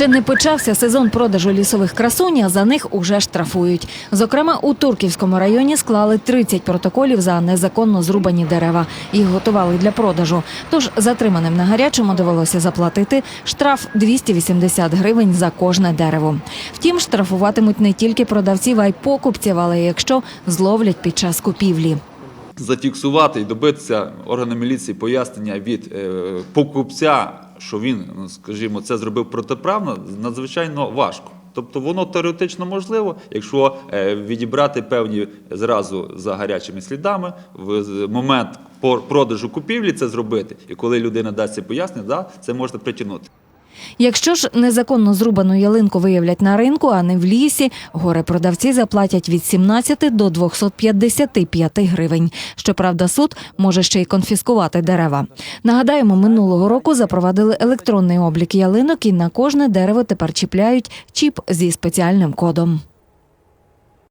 Ще не почався сезон продажу лісових красунь, а за них уже штрафують. Зокрема, у Турківському районі склали 30 протоколів за незаконно зрубані дерева. Їх готували для продажу. Тож затриманим на гарячому довелося заплатити штраф 280 гривень за кожне дерево. Втім, штрафуватимуть не тільки продавців, а й покупців, але якщо зловлять під час купівлі. зафіксувати і добитися органам міліції пояснення від е, покупця, що він, ну, скажімо, це зробив протиправно, надзвичайно важко. Тобто воно теоретично можливо, якщо е, відібрати певні зразу за гарячими слідами в момент продажу купівлі це зробити, і коли людина дасть це пояснення, да, це можна притягнути. Якщо ж незаконно зрубану ялинку виявлять на ринку, а не в лісі, горе-продавці заплатять від 17 до 255 гривень. Щоправда, суд може ще й конфіскувати дерева. Нагадаємо, минулого року запровадили електронний облік ялинок і на кожне дерево тепер чіпляють чіп зі спеціальним кодом.